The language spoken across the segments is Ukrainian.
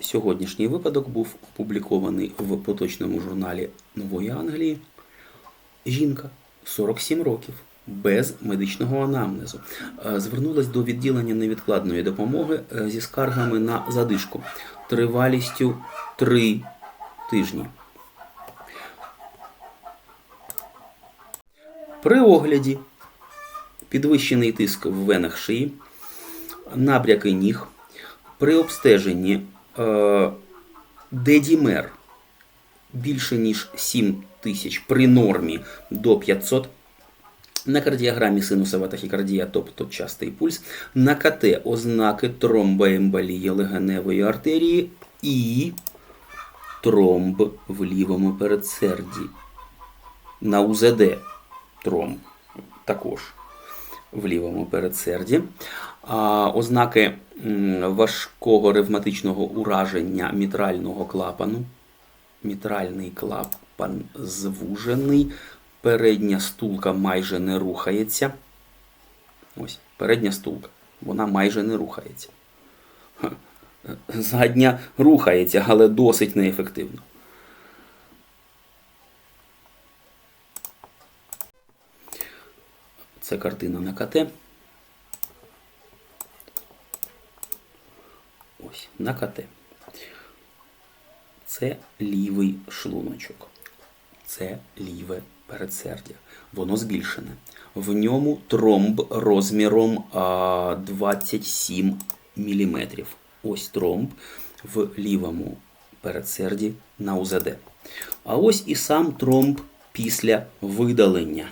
Сьогоднішній випадок був опублікований в поточному журналі Нової Англії. Жінка 47 років без медичного анамнезу е, звернулась до відділення невідкладної допомоги е, зі скаргами на задишку тривалістю 3 тижні. При огляді підвищений тиск в венах шиї, набряки ніг, при обстеженні дедімер більше ніж 7 тисяч при нормі до 500. На кардіограмі синусова тахікардія, тобто частий пульс, на КТ ознаки тромбоемболії легеневої артерії і тромб в лівому передсерді. На УЗД тромб також в лівому передсерді. Ознаки важкого ревматичного ураження мітрального клапану. Мітральний клапан звужений, передня стулка майже не рухається. Ось, передня стулка. Вона майже не рухається. Задня рухається, але досить неефективно. Це картина на КТ. Ось, на КТ. Це лівий шлуночок. Це ліве передсердя. Воно збільшене. В ньому тромб розміром 27 мм. Ось тромб в лівому передсерді на УЗД. А ось і сам тромб після видалення.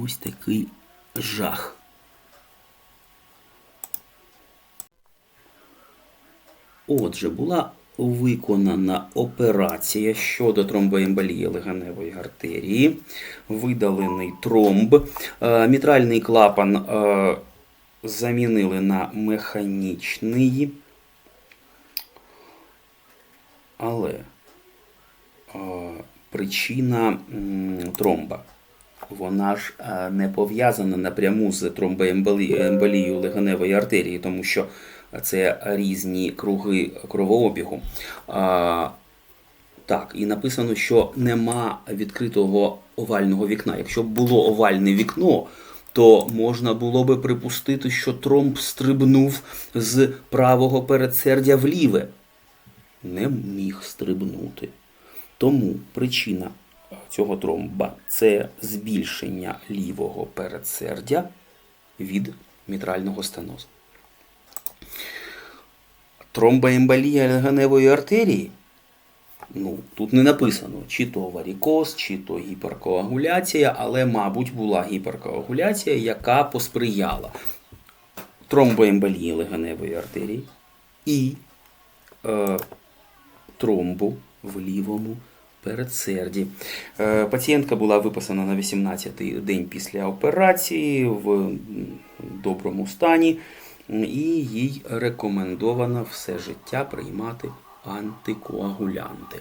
Ось такий жах. Отже, була виконана операція щодо тромбоемболії легеневої артерії, видалений тромб, Е, мітральний клапан е, замінили на механічний. Але е, причина тромба. Вона ж е, не пов'язана напряму з тромбоемболією легеневої артерії, тому що це різні круги кровообігу. Так, і написано, що нема відкритого овального вікна. Якщо б було овальне вікно, то можна було би припустити, що тромб стрибнув з правого передсердя в ліве. Не міг стрибнути. Тому причина цього тромба це збільшення лівого передсердя від мітрального стенозу. Тромбоемболія легеневої артерії. Ну, тут не написано, чи то варікоз, чи то гіперкоагуляція, але, мабуть, була гіперкоагуляція, яка посприяла тромбоемболії легеневої артерії і е, тромбу в лівому передсерді. Е, Пацієнтка була виписана на 18-й день після операції в доброму стані, і їй рекомендовано все життя приймати антикоагулянти.